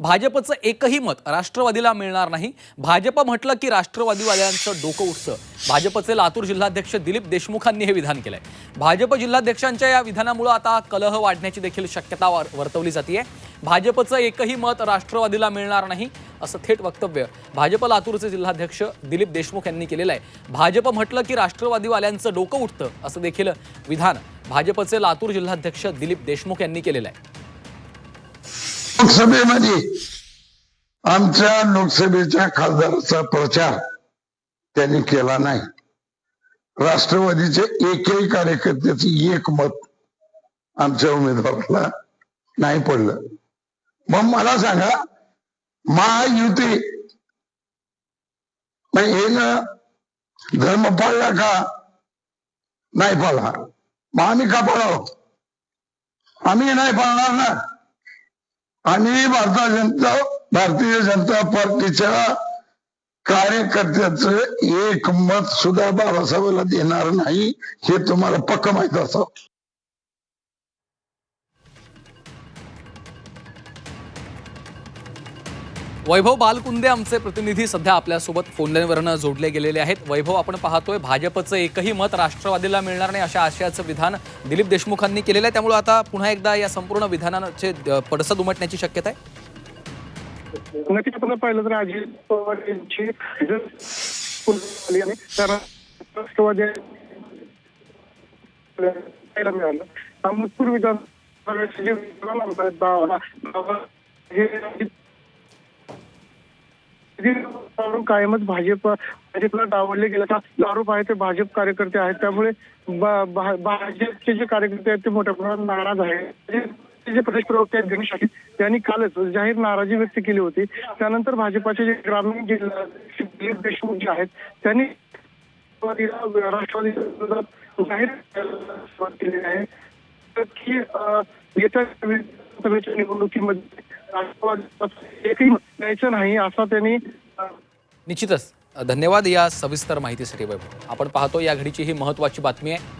भाजपचं एकही मत राष्ट्रवादीला मिळणार नाही. भाजप म्हटलं की राष्ट्रवादीवाल्यांचं डोकं उठतं. भाजपचे लातूर जिल्हाध्यक्ष दिलीप देशमुखांनी हे विधान केलंय. भाजप जिल्हाध्यक्षांच्या या विधानामुळे आता कलह वाढण्याची देखील शक्यता वर्तवली जाते भाजपचं एकही मत राष्ट्रवादीला मिळणार नाही असं थेट वक्तव्य भाजप लातूरचे जिल्हाध्यक्ष दिलीप देशमुख यांनी केलेलं आहे. भाजप म्हटलं की राष्ट्रवादीवाल्यांचं डोकं उठतं असं देखील विधान भाजपचे लातूर जिल्हाध्यक्ष दिलीप देशमुख यांनी केलेलं आहे. लोकसभेमध्ये आमच्या लोकसभेच्या खासदाराचा प्रचार त्यांनी केला नाही. राष्ट्रवादीचे एकही कार्यकर्त्याच एक मत आमच्या उमेदवाराला नाही पडलं. मग मला सांगा महायुती हे ना धर्म पाळला का? नाही पाळला मग आम्ही का पाळावं? आम्ही नाही पाळणार ना? आणि भारता जनता भारतीय जनता पार्टीच्या कार्यकर्त्याचं एक मत सुद्धा बाबासाहेबांना देणार नाही हे तुम्हाला पक्क माहीत असावं. वैभव बालकुंदे आमचे प्रतिनिधी सध्या आपल्यासोबत फोनलाईनवरनं जोडले गेलेले आहेत. वैभव आपण पाहतोय भाजपचं एकही मत राष्ट्रवादीला मिळणार नाही अशा आशयाचं विधान दिलीप देशमुखांनी केलेलं आहे. त्यामुळे आता पुन्हा एकदा या संपूर्ण विधानाचे पडसद उमटण्याची शक्यता आहे. नक्कीच आपण पाहिलं तर अजित पवार यांची राष्ट्रवादी मिळालं विधान कायमच भाजप भाजपला डावलले गेल्याचा आरोप आहे ते भाजप कार्यकर्ते आहेत. त्यामुळे भाजपचे जे कार्यकर्ते आहेत ते मोठ्या प्रमाणात नाराज आहेत. जे- प्रदेश प्रवक्ते आहेत गणेश शाहीर त्यांनी कालच जाहीर नाराजी व्यक्त केली होती. त्यानंतर भाजपाचे जे ग्रामीण जिल्हा दिलीप देशमुख जे आहेत त्यांनी राष्ट्रवादी जाहीर सुरुवात केलेली आहे. की येत्या विधानसभेच्या निवडणुकीमध्ये एकही द्यायचं नाही असा त्यांनी निश्चितच. धन्यवाद या सविस्तर माहितीसाठी वैभव. आपण पाहतो या घडीची ही महत्वाची बातमी आहे.